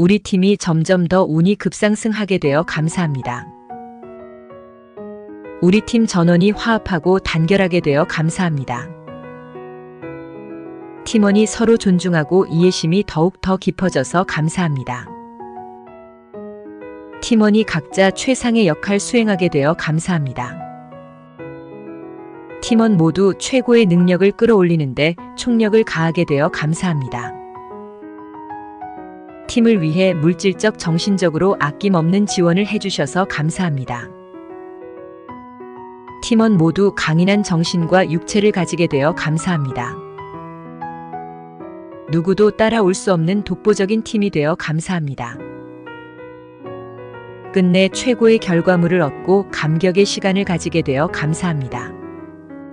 우리 팀이 점점 더 운이 급상승하게 되어 감사합니다. 우리 팀 전원이 화합하고 단결하게 되어 감사합니다. 팀원이 서로 존중하고 이해심이 더욱 더 깊어져서 감사합니다. 팀원이 각자 최상의 역할 수행하게 되어 감사합니다. 팀원 모두 최고의 능력을 끌어올리는데 총력을 가하게 되어 감사합니다. 팀을 위해 물질적 정신적으로 아낌없는 지원을 해주셔서 감사합니다. 팀원 모두 강인한 정신과 육체를 가지게 되어 감사합니다. 누구도 따라올 수 없는 독보적인 팀이 되어 감사합니다. 끝내 최고의 결과물을 얻고 감격의 시간을 가지게 되어 감사합니다.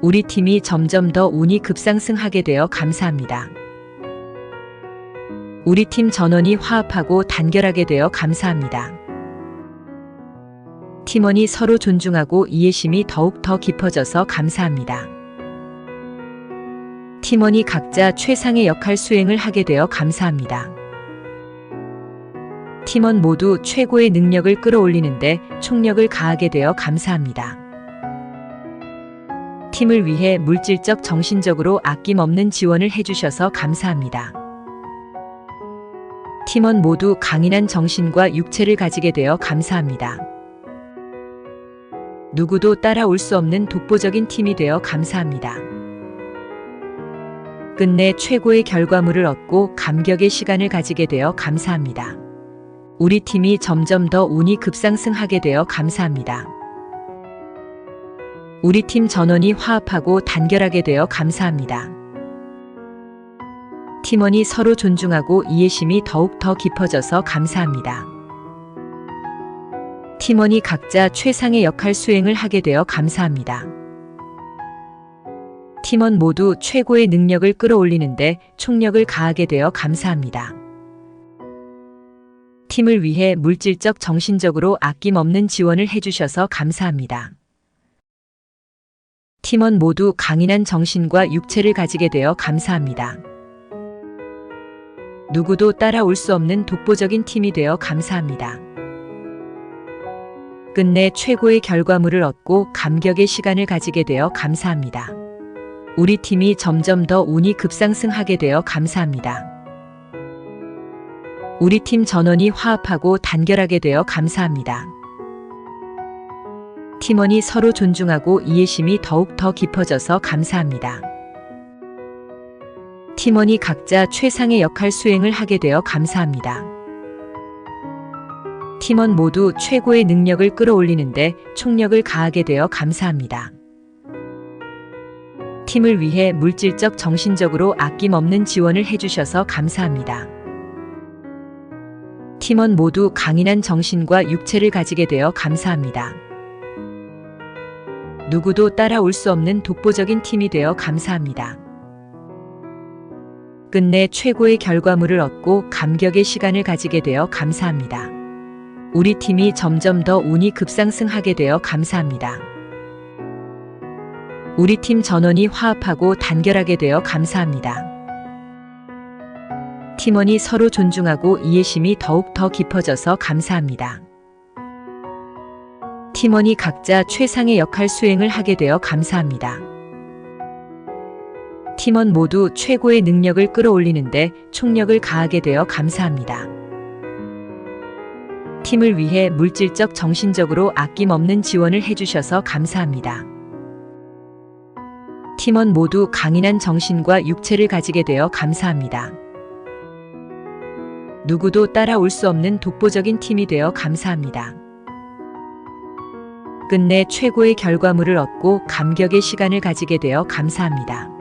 우리 팀이 점점 더 운이 급상승하게 되어 감사합니다. 우리 팀 전원이 화합하고 단결하게 되어 감사합니다. 팀원이 서로 존중하고 이해심이 더욱 더 깊어져서 감사합니다. 팀원이 각자 최상의 역할 수행을 하게 되어 감사합니다. 팀원 모두 최고의 능력을 끌어올리는데 총력을 가하게 되어 감사합니다. 팀을 위해 물질적 정신적으로 아낌없는 지원을 해주셔서 감사합니다. 팀원 모두 강인한 정신과 육체를 가지게 되어 감사합니다. 누구도 따라올 수 없는 독보적인 팀이 되어 감사합니다. 끝내 최고의 결과물을 얻고 감격의 시간을 가지게 되어 감사합니다. 우리 팀이 점점 더 운이 급상승하게 되어 감사합니다. 우리 팀 전원이 화합하고 단결하게 되어 감사합니다. 팀원이 서로 존중하고 이해심이 더욱 더 깊어져서 감사합니다. 팀원이 각자 최상의 역할 수행을 하게 되어 감사합니다. 팀원 모두 최고의 능력을 끌어올리는데 총력을 가하게 되어 감사합니다. 팀을 위해 물질적 정신적으로 아낌없는 지원을 해주셔서 감사합니다. 팀원 모두 강인한 정신과 육체를 가지게 되어 감사합니다. 누구도 따라올 수 없는 독보적인 팀이 되어 감사합니다. 끝내 최고의 결과물을 얻고 감격의 시간을 가지게 되어 감사합니다. 우리 팀이 점점 더 운이 급상승하게 되어 감사합니다. 우리 팀 전원이 화합하고 단결하게 되어 감사합니다. 팀원이 서로 존중하고 이해심이 더욱 더 깊어져서 감사합니다. 팀원이 각자 최상의 역할 수행을 하게 되어 감사합니다. 팀원 모두 최고의 능력을 끌어올리는데 총력을 가하게 되어 감사합니다. 팀을 위해 물질적 정신적으로 아낌없는 지원을 해주셔서 감사합니다. 팀원 모두 강인한 정신과 육체를 가지게 되어 감사합니다. 누구도 따라올 수 없는 독보적인 팀이 되어 감사합니다. 끝내 최고의 결과물을 얻고 감격의 시간을 가지게 되어 감사합니다. 우리 팀이 점점 더 운이 급상승하게 되어 감사합니다. 우리 팀 전원이 화합하고 단결하게 되어 감사합니다. 팀원이 서로 존중하고 이해심이 더욱 더 깊어져서 감사합니다. 팀원이 각자 최상의 역할 수행을 하게 되어 감사합니다. 팀원 모두 최고의 능력을 끌어올리는데 총력을 가하게 되어 감사합니다. 팀을 위해 물질적 정신적으로 아낌없는 지원을 해주셔서 감사합니다. 팀원 모두 강인한 정신과 육체를 가지게 되어 감사합니다. 누구도 따라올 수 없는 독보적인 팀이 되어 감사합니다. 끝내 최고의 결과물을 얻고 감격의 시간을 가지게 되어 감사합니다.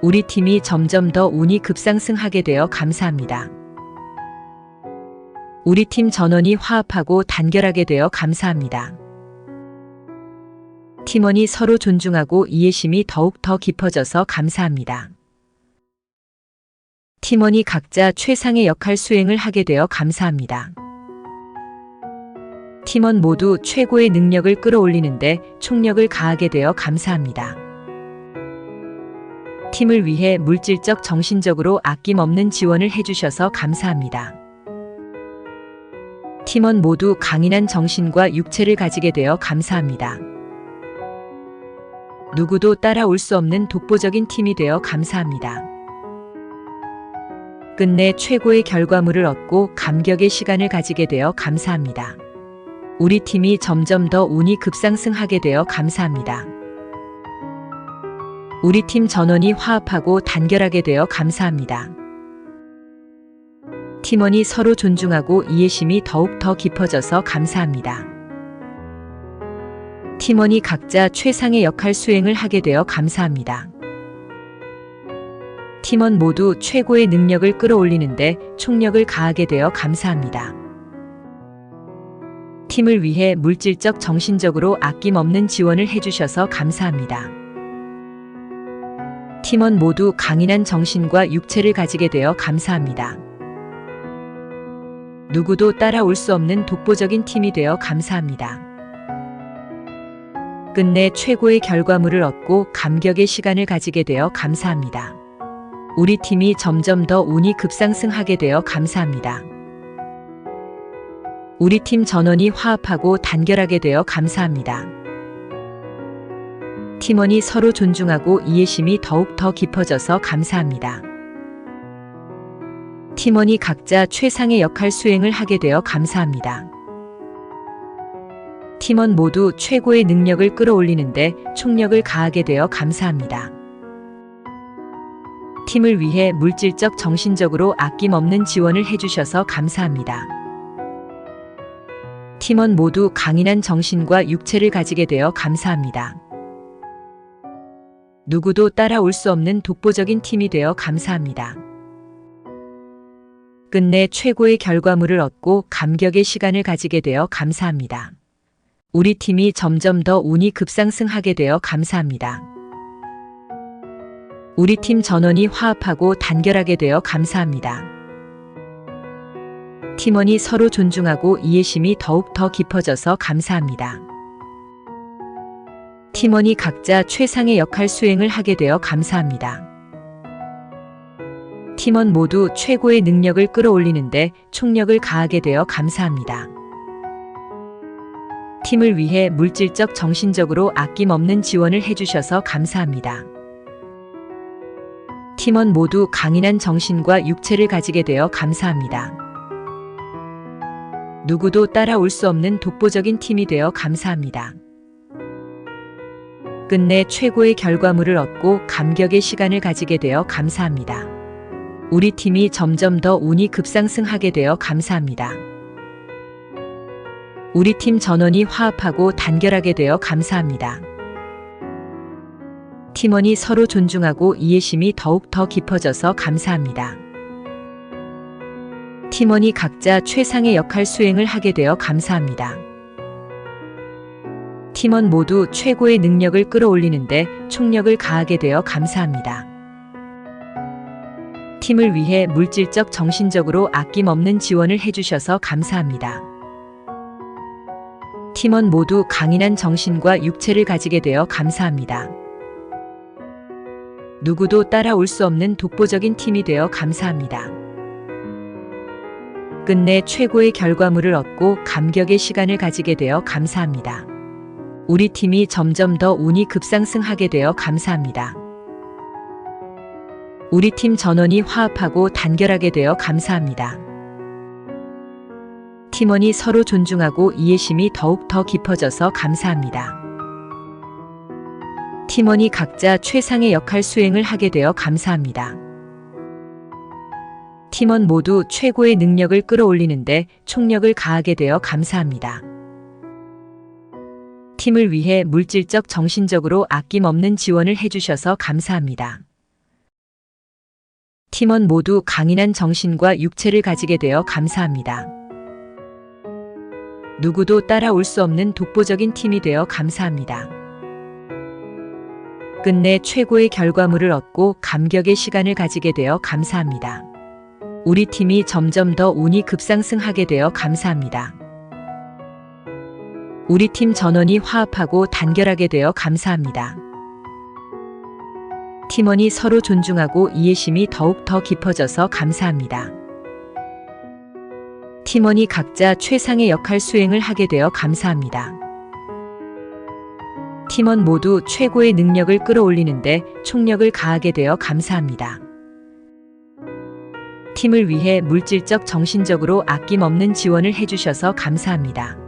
우리 팀이 점점 더 운이 급상승하게 되어 감사합니다. 우리 팀 전원이 화합하고 단결하게 되어 감사합니다. 팀원이 서로 존중하고 이해심이 더욱 더 깊어져서 감사합니다. 팀원이 각자 최상의 역할 수행을 하게 되어 감사합니다. 팀원 모두 최고의 능력을 끌어올리는데 총력을 가하게 되어 감사합니다. 팀을 위해 물질적 정신적으로 아낌없는 지원을 해주셔서 감사합니다. 팀원 모두 강인한 정신과 육체를 가지게 되어 감사합니다. 누구도 따라올 수 없는 독보적인 팀이 되어 감사합니다. 끝내 최고의 결과물을 얻고 감격의 시간을 가지게 되어 감사합니다. 우리 팀이 점점 더 운이 급상승하게 되어 감사합니다. 우리 팀 전원이 화합하고 단결하게 되어 감사합니다. 팀원이 서로 존중하고 이해심이 더욱 더 깊어져서 감사합니다. 팀원이 각자 최상의 역할 수행을 하게 되어 감사합니다. 팀원 모두 최고의 능력을 끌어올리는데 총력을 가하게 되어 감사합니다. 팀을 위해 물질적 정신적으로 아낌없는 지원을 해주셔서 감사합니다. 팀원 모두 강인한 정신과 육체를 가지게 되어 감사합니다. 누구도 따라올 수 없는 독보적인 팀이 되어 감사합니다. 끝내 최고의 결과물을 얻고 감격의 시간을 가지게 되어 감사합니다. 우리 팀이 점점 더 운이 급상승하게 되어 감사합니다. 우리 팀 전원이 화합하고 단결하게 되어 감사합니다. 팀원이 서로 존중하고 이해심이 더욱 더 깊어져서 감사합니다. 팀원이 각자 최상의 역할 수행을 하게 되어 감사합니다. 팀원 모두 최고의 능력을 끌어올리는데 총력을 가하게 되어 감사합니다. 팀을 위해 물질적 정신적으로 아낌없는 지원을 해주셔서 감사합니다. 팀원 모두 강인한 정신과 육체를 가지게 되어 감사합니다. 누구도 따라올 수 없는 독보적인 팀이 되어 감사합니다. 끝내 최고의 결과물을 얻고 감격의 시간을 가지게 되어 감사합니다. 우리 팀이 점점 더 운이 급상승하게 되어 감사합니다. 우리 팀 전원이 화합하고 단결하게 되어 감사합니다. 팀원이 서로 존중하고 이해심이 더욱 더 깊어져서 감사합니다. 팀원이 각자 최상의 역할 수행을 하게 되어 감사합니다. 팀원 모두 최고의 능력을 끌어올리는데 총력을 가하게 되어 감사합니다. 팀을 위해 물질적 정신적으로 아낌없는 지원을 해주셔서 감사합니다. 팀원 모두 강인한 정신과 육체를 가지게 되어 감사합니다. 누구도 따라올 수 없는 독보적인 팀이 되어 감사합니다. 끝내 최고의 결과물을 얻고 감격의 시간을 가지게 되어 감사합니다. 우리 팀이 점점 더 운이 급상승하게 되어 감사합니다. 우리 팀 전원이 화합하고 단결하게 되어 감사합니다. 팀원이 서로 존중하고 이해심이 더욱 더 깊어져서 감사합니다. 팀원이 각자 최상의 역할 수행을 하게 되어 감사합니다. 팀원 모두 최고의 능력을 끌어올리는데 총력을 가하게 되어 감사합니다. 팀을 위해 물질적 정신적으로 아낌없는 지원을 해주셔서 감사합니다. 팀원 모두 강인한 정신과 육체를 가지게 되어 감사합니다. 누구도 따라올 수 없는 독보적인 팀이 되어 감사합니다. 끝내 최고의 결과물을 얻고 감격의 시간을 가지게 되어 감사합니다. 우리 팀이 점점 더 운이 급상승하게 되어 감사합니다. 우리 팀 전원이 화합하고 단결하게 되어 감사합니다. 팀원이 서로 존중하고 이해심이 더욱 더 깊어져서 감사합니다. 팀원이 각자 최상의 역할 수행을 하게 되어 감사합니다. 팀원 모두 최고의 능력을 끌어올리는데 총력을 가하게 되어 감사합니다. 팀을 위해 물질적 정신적으로 아낌없는 지원을 해주셔서 감사합니다. 팀원 모두 강인한 정신과 육체를 가지게 되어 감사합니다. 누구도 따라올 수 없는 독보적인 팀이 되어 감사합니다. 끝내 최고의 결과물을 얻고 감격의 시간을 가지게 되어 감사합니다. 우리 팀이 점점 더 운이 급상승하게 되어 감사합니다. 우리 팀 전원이 화합하고 단결하게 되어 감사합니다. 팀원이 서로 존중하고 이해심이 더욱 더 깊어져서 감사합니다. 팀원이 각자 최상의 역할 수행을 하게 되어 감사합니다. 팀원 모두 최고의 능력을 끌어올리는데 총력을 가하게 되어 감사합니다. 팀을 위해 물질적 정신적으로 아낌없는 지원을 해주셔서 감사합니다.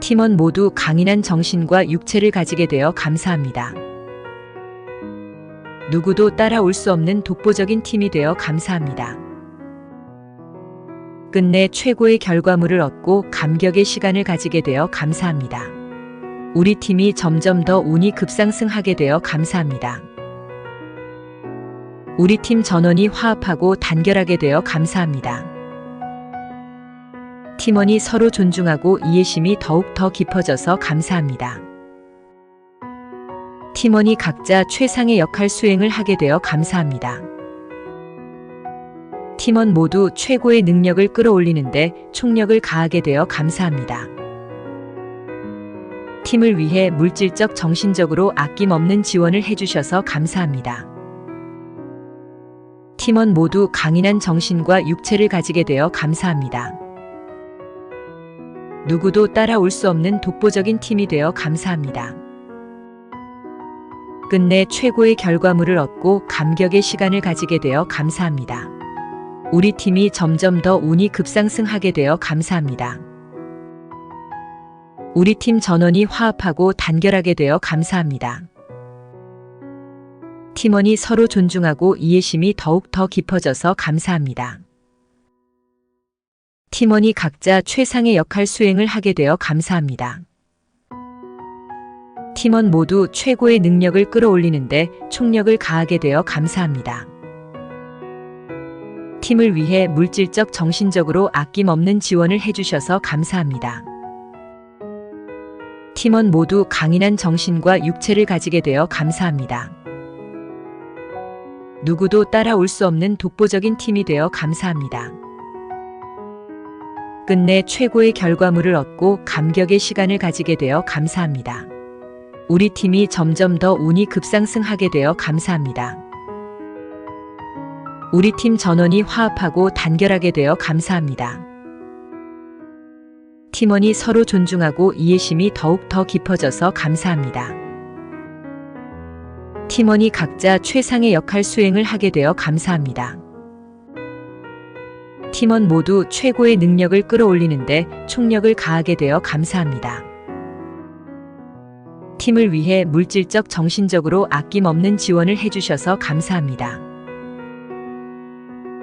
팀원 모두 강인한 정신과 육체를 가지게 되어 감사합니다. 누구도 따라올 수 없는 독보적인 팀이 되어 감사합니다. 끝내 최고의 결과물을 얻고 감격의 시간을 가지게 되어 감사합니다. 우리 팀이 점점 더 운이 급상승하게 되어 감사합니다. 우리 팀 전원이 화합하고 단결하게 되어 감사합니다. 팀원이 서로 존중하고 이해심이 더욱 더 깊어져서 감사합니다. 팀원이 각자 최상의 역할 수행을 하게 되어 감사합니다. 팀원 모두 최고의 능력을 끌어올리는데 총력을 가하게 되어 감사합니다. 팀을 위해 물질적 정신적으로 아낌없는 지원을 해주셔서 감사합니다. 팀원 모두 강인한 정신과 육체를 가지게 되어 감사합니다. 누구도 따라올 수 없는 독보적인 팀이 되어 감사합니다. 끝내 최고의 결과물을 얻고 감격의 시간을 가지게 되어 감사합니다. 우리 팀이 점점 더 운이 급상승하게 되어 감사합니다. 우리 팀 전원이 화합하고 단결하게 되어 감사합니다. 팀원이 서로 존중하고 이해심이 더욱 더 깊어져서 감사합니다. 팀원이 각자 최상의 역할 수행을 하게 되어 감사합니다. 팀원 모두 최고의 능력을 끌어올리는데 총력을 가하게 되어 감사합니다. 팀을 위해 물질적 정신적으로 아낌없는 지원을 해주셔서 감사합니다. 팀원 모두 강인한 정신과 육체를 가지게 되어 감사합니다. 누구도 따라올 수 없는 독보적인 팀이 되어 감사합니다. 끝내 최고의 결과물을 얻고 감격의 시간을 가지게 되어 감사합니다. 우리 팀이 점점 더 운이 급상승하게 되어 감사합니다. 우리 팀 전원이 화합하고 단결하게 되어 감사합니다. 팀원이 서로 존중하고 이해심이 더욱 더 깊어져서 감사합니다. 팀원이 각자 최상의 역할 수행을 하게 되어 감사합니다. 팀원 모두 최고의 능력을 끌어올리는데 총력을 가하게 되어 감사합니다. 팀을 위해 물질적 정신적으로 아낌없는 지원을 해주셔서 감사합니다.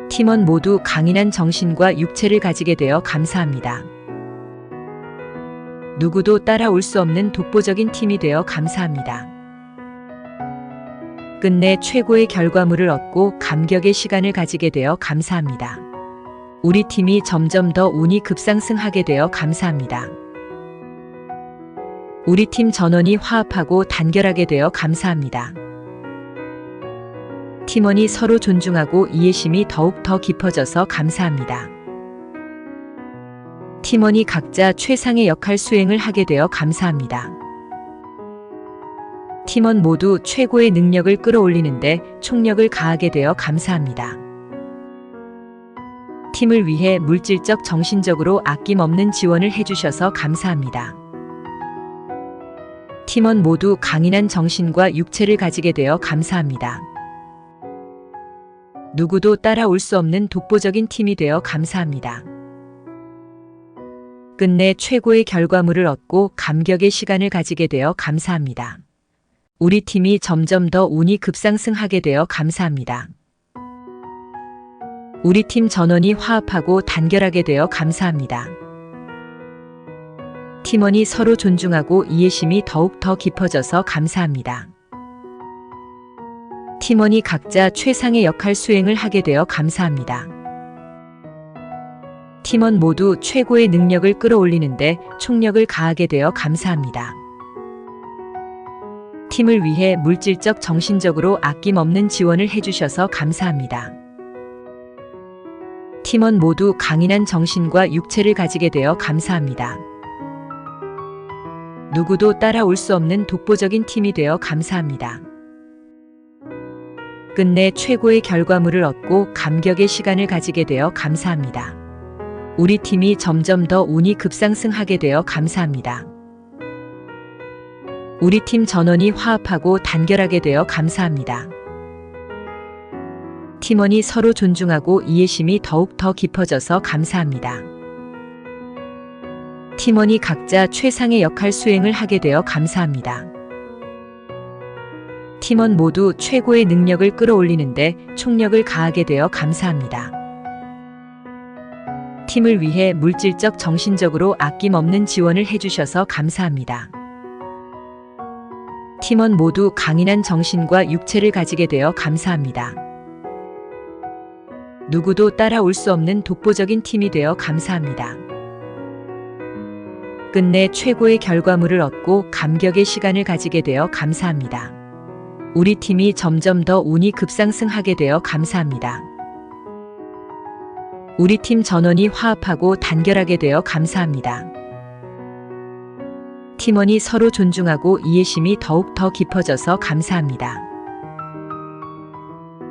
팀원 모두 강인한 정신과 육체를 가지게 되어 감사합니다. 누구도 따라올 수 없는 독보적인 팀이 되어 감사합니다. 끝내 최고의 결과물을 얻고 감격의 시간을 가지게 되어 감사합니다. 우리 팀이 점점 더 운이 급상승하게 되어 감사합니다. 우리 팀 전원이 화합하고 단결하게 되어 감사합니다. 팀원이 서로 존중하고 이해심이 더욱 더 깊어져서 감사합니다. 팀원이 각자 최상의 역할 수행을 하게 되어 감사합니다. 팀원 모두 최고의 능력을 끌어올리는데 총력을 가하게 되어 감사합니다. 팀을 위해 물질적 정신적으로 아낌없는 지원을 해주셔서 감사합니다. 팀원 모두 강인한 정신과 육체를 가지게 되어 감사합니다. 누구도 따라올 수 없는 독보적인 팀이 되어 감사합니다. 끝내 최고의 결과물을 얻고 감격의 시간을 가지게 되어 감사합니다. 우리 팀이 점점 더 운이 급상승하게 되어 감사합니다. 우리 팀 전원이 화합하고 단결하게 되어 감사합니다. 팀원이 서로 존중하고 이해심이 더욱 더 깊어져서 감사합니다. 팀원이 각자 최상의 역할 수행을 하게 되어 감사합니다. 팀원 모두 최고의 능력을 끌어올리는데 총력을 가하게 되어 감사합니다. 팀을 위해 물질적 정신적으로 아낌없는 지원을 해주셔서 감사합니다. 팀원 모두 강인한 정신과 육체를 가지게 되어 감사합니다. 누구도 따라올 수 없는 독보적인 팀이 되어 감사합니다. 끝내 최고의 결과물을 얻고 감격의 시간을 가지게 되어 감사합니다. 우리 팀이 점점 더 운이 급상승하게 되어 감사합니다. 우리 팀 전원이 화합하고 단결하게 되어 감사합니다. 팀원이 서로 존중하고 이해심이 더욱 더 깊어져서 감사합니다. 팀원이 각자 최상의 역할 수행을 하게 되어 감사합니다. 팀원 모두 최고의 능력을 끌어올리는데 총력을 가하게 되어 감사합니다. 팀을 위해 물질적 정신적으로 아낌없는 지원을 해주셔서 감사합니다. 팀원 모두 강인한 정신과 육체를 가지게 되어 감사합니다. 누구도 따라올 수 없는 독보적인 팀이 되어 감사합니다. 끝내 최고의 결과물을 얻고 감격의 시간을 가지게 되어 감사합니다. 우리 팀이 점점 더 운이 급상승하게 되어 감사합니다. 우리 팀 전원이 화합하고 단결하게 되어 감사합니다. 팀원이 서로 존중하고 이해심이 더욱 더 깊어져서 감사합니다.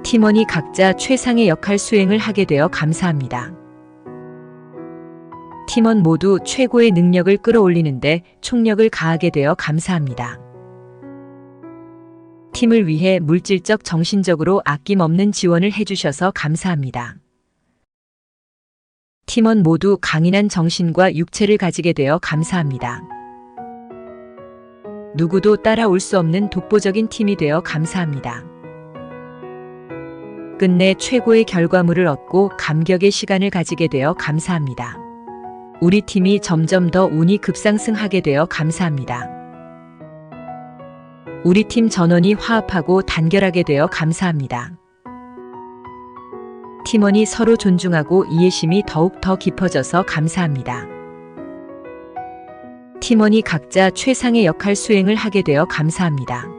팀원이 각자 최상의 역할 수행을 하게 되어 감사합니다. 팀원 모두 최고의 능력을 끌어올리는데 총력을 가하게 되어 감사합니다. 팀을 위해 물질적 정신적으로 아낌없는 지원을 해주셔서 감사합니다. 팀원 모두 강인한 정신과 육체를 가지게 되어 감사합니다. 누구도 따라올 수 없는 독보적인 팀이 되어 감사합니다. 끝내 최고의 결과물을 얻고 감격의 시간을 가지게 되어 감사합니다. 우리 팀이 점점 더 운이 급상승하게 되어 감사합니다. 우리 팀 전원이 화합하고 단결하게 되어 감사합니다. 팀원이 서로 존중하고 이해심이 더욱 더 깊어져서 감사합니다. 팀원이 각자 최상의 역할 수행을 하게 되어 감사합니다.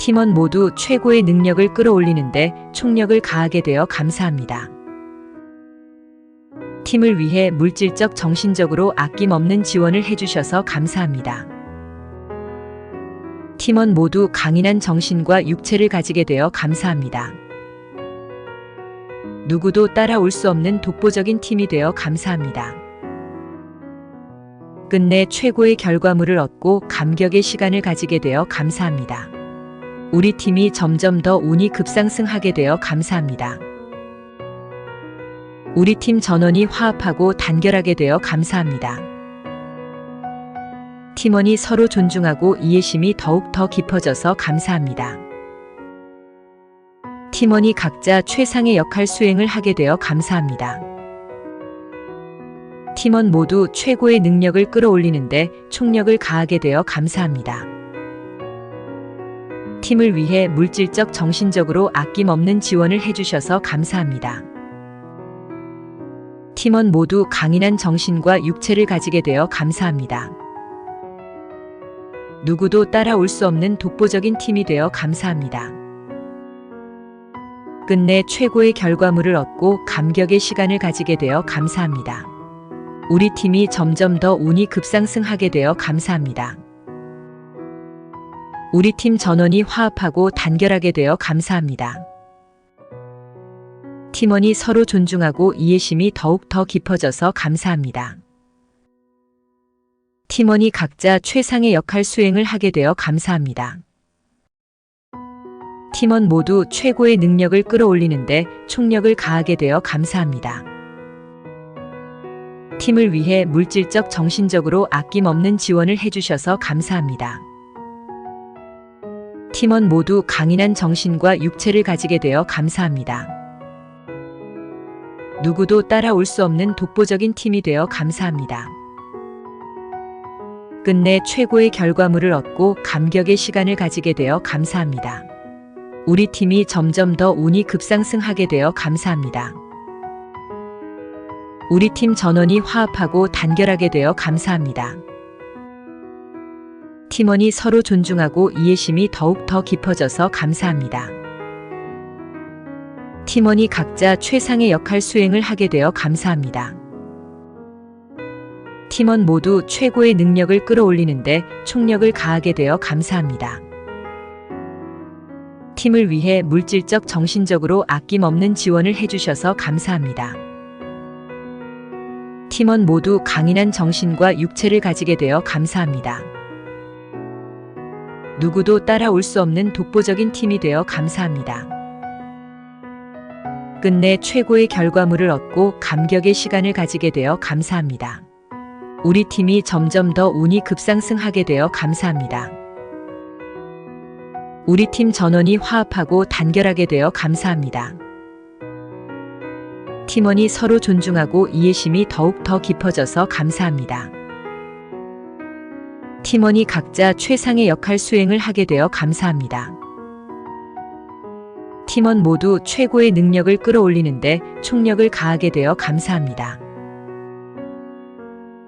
팀원 모두 최고의 능력을 끌어올리는데 총력을 가하게 되어 감사합니다. 팀을 위해 물질적 정신적으로 아낌없는 지원을 해주셔서 감사합니다. 팀원 모두 강인한 정신과 육체를 가지게 되어 감사합니다. 누구도 따라올 수 없는 독보적인 팀이 되어 감사합니다. 끝내 최고의 결과물을 얻고 감격의 시간을 가지게 되어 감사합니다. 우리 팀이 점점 더 운이 급상승하게 되어 감사합니다. 우리 팀 전원이 화합하고 단결하게 되어 감사합니다. 팀원이 서로 존중하고 이해심이 더욱 더 깊어져서 감사합니다. 팀원이 각자 최상의 역할 수행을 하게 되어 감사합니다. 팀원 모두 최고의 능력을 끌어올리는데 총력을 가하게 되어 감사합니다. 팀을 위해 물질적 정신적으로 아낌없는 지원을 해주셔서 감사합니다. 팀원 모두 강인한 정신과 육체를 가지게 되어 감사합니다. 누구도 따라올 수 없는 독보적인 팀이 되어 감사합니다. 끝내 최고의 결과물을 얻고 감격의 시간을 가지게 되어 감사합니다. 우리 팀이 점점 더 운이 급상승하게 되어 감사합니다. 우리 팀 전원이 화합하고 단결하게 되어 감사합니다. 팀원이 서로 존중하고 이해심이 더욱 더 깊어져서 감사합니다. 팀원이 각자 최상의 역할 수행을 하게 되어 감사합니다. 팀원 모두 최고의 능력을 끌어올리는데 총력을 가하게 되어 감사합니다. 팀을 위해 물질적 정신적으로 아낌없는 지원을 해주셔서 감사합니다. 팀원 모두 강인한 정신과 육체를 가지게 되어 감사합니다. 누구도 따라올 수 없는 독보적인 팀이 되어 감사합니다. 끝내 최고의 결과물을 얻고 감격의 시간을 가지게 되어 감사합니다. 우리 팀이 점점 더 운이 급상승하게 되어 감사합니다. 우리 팀 전원이 화합하고 단결하게 되어 감사합니다. 팀원이 서로 존중하고 이해심이 더욱 더 깊어져서 감사합니다. 팀원이 각자 최상의 역할 수행을 하게 되어 감사합니다. 팀원 모두 최고의 능력을 끌어올리는데 총력을 가하게 되어 감사합니다. 팀을 위해 물질적 정신적으로 아낌없는 지원을 해주셔서 감사합니다. 팀원 모두 강인한 정신과 육체를 가지게 되어 감사합니다. 누구도 따라올 수 없는 독보적인 팀이 되어 감사합니다. 끝내 최고의 결과물을 얻고 감격의 시간을 가지게 되어 감사합니다. 우리 팀이 점점 더 운이 급상승하게 되어 감사합니다. 우리 팀 전원이 화합하고 단결하게 되어 감사합니다. 팀원이 서로 존중하고 이해심이 더욱 더 깊어져서 감사합니다. 팀원이 각자 최상의 역할 수행을 하게 되어 감사합니다. 팀원 모두 최고의 능력을 끌어올리는데 총력을 가하게 되어 감사합니다.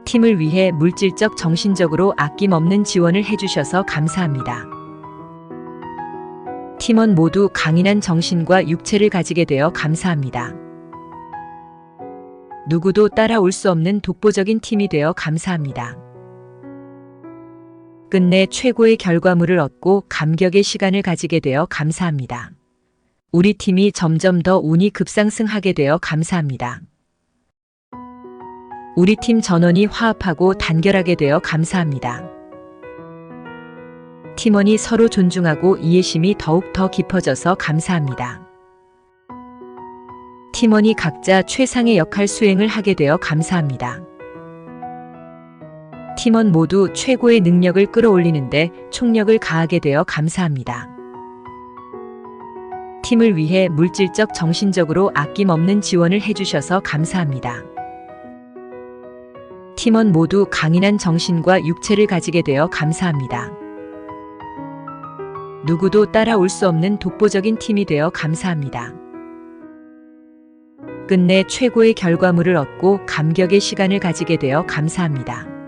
팀을 위해 물질적 정신적으로 아낌없는 지원을 해주셔서 감사합니다. 팀원 모두 강인한 정신과 육체를 가지게 되어 감사합니다. 누구도 따라올 수 없는 독보적인 팀이 되어 감사합니다. 끝내 최고의 결과물을 얻고 감격의 시간을 가지게 되어 감사합니다. 우리 팀이 점점 더 운이 급상승하게 되어 감사합니다. 우리 팀 전원이 화합하고 단결하게 되어 감사합니다. 팀원이 서로 존중하고 이해심이 더욱 더 깊어져서 감사합니다. 팀원이 각자 최상의 역할 수행을 하게 되어 감사합니다. 팀원 모두 최고의 능력을 끌어올리는데 총력을 가하게 되어 감사합니다. 팀을 위해 물질적 정신적으로 아낌없는 지원을 해주셔서 감사합니다. 팀원 모두 강인한 정신과 육체를 가지게 되어 감사합니다. 누구도 따라올 수 없는 독보적인 팀이 되어 감사합니다. 끝내 최고의 결과물을 얻고 감격의 시간을 가지게 되어 감사합니다.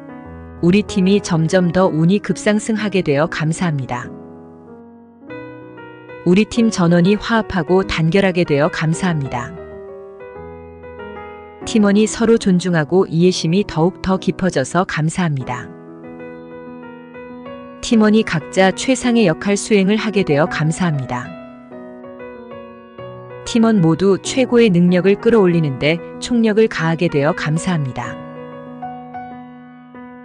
우리 팀이 점점 더 운이 급상승하게 되어 감사합니다. 우리 팀 전원이 화합하고 단결하게 되어 감사합니다. 팀원이 서로 존중하고 이해심이 더욱 더 깊어져서 감사합니다. 팀원이 각자 최상의 역할 수행을 하게 되어 감사합니다. 팀원 모두 최고의 능력을 끌어올리는데 총력을 가하게 되어 감사합니다.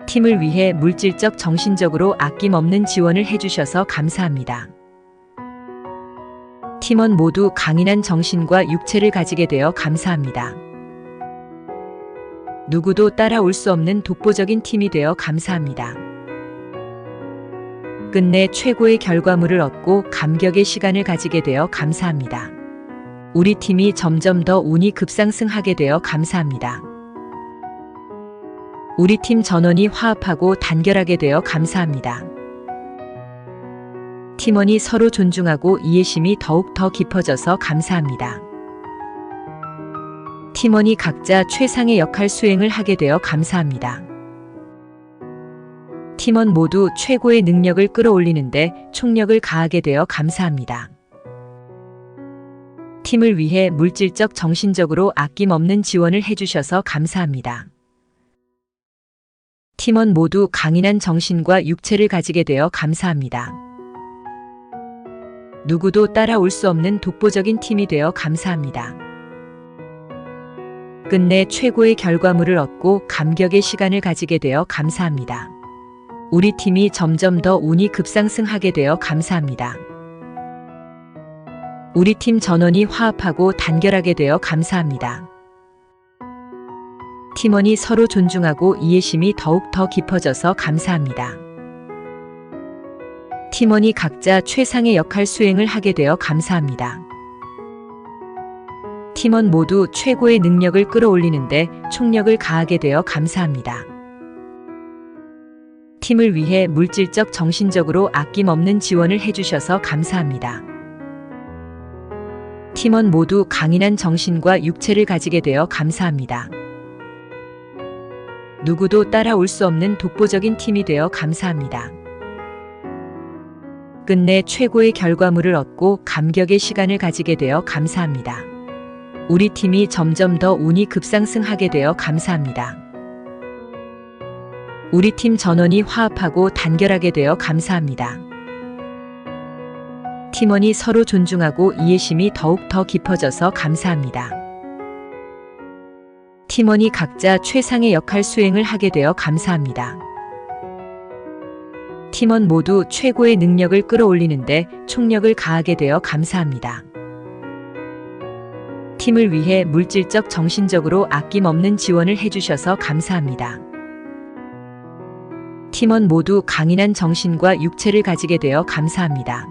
팀을 위해 물질적 정신적으로 아낌없는 지원을 해주셔서 감사합니다. 팀원 모두 강인한 정신과 육체를 가지게 되어 감사합니다. 누구도 따라올 수 없는 독보적인 팀이 되어 감사합니다. 끝내 최고의 결과물을 얻고 감격의 시간을 가지게 되어 감사합니다. 우리 팀이 점점 더 운이 급상승하게 되어 감사합니다. 우리 팀 전원이 화합하고 단결하게 되어 감사합니다. 팀원이 서로 존중하고 이해심이 더욱 더 깊어져서 감사합니다. 팀원이 각자 최상의 역할 수행을 하게 되어 감사합니다. 팀원 모두 최고의 능력을 끌어올리는데 총력을 가하게 되어 감사합니다. 팀을 위해 물질적 정신적으로 아낌없는 지원을 해주셔서 감사합니다. 팀원 모두 강인한 정신과 육체를 가지게 되어 감사합니다. 누구도 따라올 수 없는 독보적인 팀이 되어 감사합니다. 끝내 최고의 결과물을 얻고 감격의 시간을 가지게 되어 감사합니다. 우리 팀이 점점 더 운이 급상승하게 되어 감사합니다. 우리 팀 전원이 화합하고 단결하게 되어 감사합니다. 팀원이 서로 존중하고 이해심이 더욱 더 깊어져서 감사합니다. 팀원이 각자 최상의 역할 수행을 하게 되어 감사합니다. 팀원 모두 최고의 능력을 끌어올리는데 총력을 가하게 되어 감사합니다. 팀을 위해 물질적 정신적으로 아낌없는 지원을 해주셔서 감사합니다. 팀원 모두 강인한 정신과 육체를 가지게 되어 감사합니다. 누구도 따라올 수 없는 독보적인 팀이 되어 감사합니다. 끝내 최고의 결과물을 얻고 감격의 시간을 가지게 되어 감사합니다. 우리 팀이 점점 더 운이 급상승하게 되어 감사합니다. 우리 팀 전원이 화합하고 단결하게 되어 감사합니다. 팀원이 서로 존중하고 이해심이 더욱 더 깊어져서 감사합니다. 팀원이 각자 최상의 역할 수행을 하게 되어 감사합니다. 팀원 모두 최고의 능력을 끌어올리는데 총력을 가하게 되어 감사합니다. 팀을 위해 물질적 정신적으로 아낌없는 지원을 해주셔서 감사합니다. 팀원 모두 강인한 정신과 육체를 가지게 되어 감사합니다.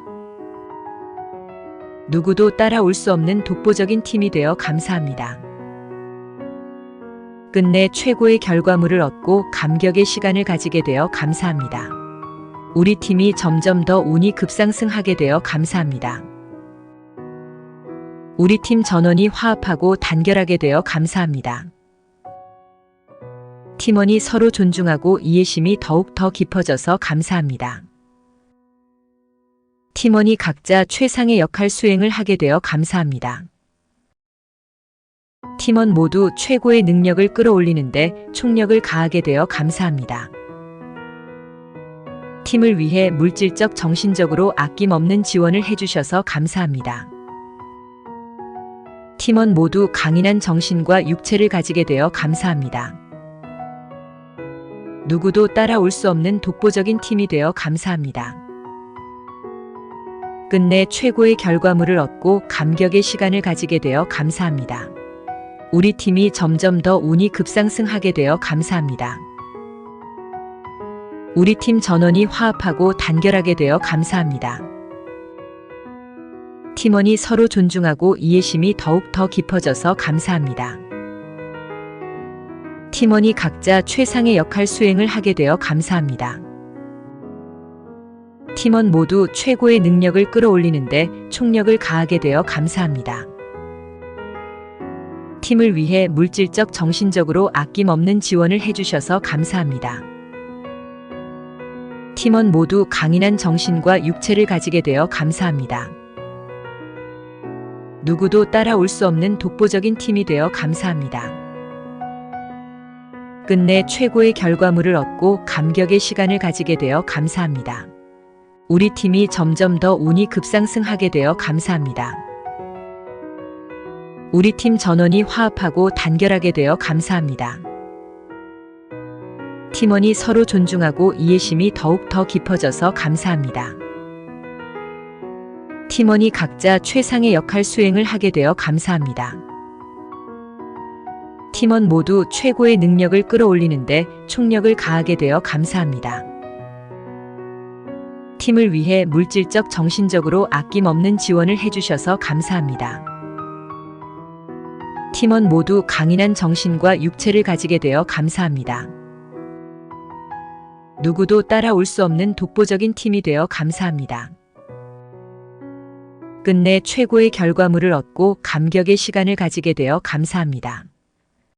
누구도 따라올 수 없는 독보적인 팀이 되어 감사합니다. 끝내 최고의 결과물을 얻고 감격의 시간을 가지게 되어 감사합니다. 우리 팀이 점점 더 운이 급상승하게 되어 감사합니다. 우리 팀 전원이 화합하고 단결하게 되어 감사합니다. 팀원이 서로 존중하고 이해심이 더욱 더 깊어져서 감사합니다. 팀원이 각자 최상의 역할 수행을 하게 되어 감사합니다. 팀원 모두 최고의 능력을 끌어올리는데 총력을 가하게 되어 감사합니다. 팀을 위해 물질적 정신적으로 아낌없는 지원을 해주셔서 감사합니다. 팀원 모두 강인한 정신과 육체를 가지게 되어 감사합니다. 누구도 따라올 수 없는 독보적인 팀이 되어 감사합니다. 끝내 최고의 결과물을 얻고 감격의 시간을 가지게 되어 감사합니다. 우리 팀이 점점 더 운이 급상승하게 되어 감사합니다. 우리 팀 전원이 화합하고 단결하게 되어 감사합니다. 팀원이 서로 존중하고 이해심이 더욱 더 깊어져서 감사합니다. 팀원이 각자 최상의 역할 수행을 하게 되어 감사합니다. 팀원 모두 최고의 능력을 끌어올리는데 총력을 가하게 되어 감사합니다. 팀을 위해 물질적 정신적으로 아낌없는 지원을 해주셔서 감사합니다. 팀원 모두 강인한 정신과 육체를 가지게 되어 감사합니다. 누구도 따라올 수 없는 독보적인 팀이 되어 감사합니다. 끝내 최고의 결과물을 얻고 감격의 시간을 가지게 되어 감사합니다. 우리 팀이 점점 더 운이 급상승하게 되어 감사합니다. 우리 팀 전원이 화합하고 단결하게 되어 감사합니다. 팀원이 서로 존중하고 이해심이 더욱 더 깊어져서 감사합니다. 팀원이 각자 최상의 역할 수행을 하게 되어 감사합니다. 팀원 모두 최고의 능력을 끌어올리는데 총력을 가하게 되어 감사합니다. 팀을 위해 물질적 정신적으로 아낌없는 지원을 해주셔서 감사합니다. 팀원 모두 강인한 정신과 육체를 가지게 되어 감사합니다. 누구도 따라올 수 없는 독보적인 팀이 되어 감사합니다. 끝내 최고의 결과물을 얻고 감격의 시간을 가지게 되어 감사합니다.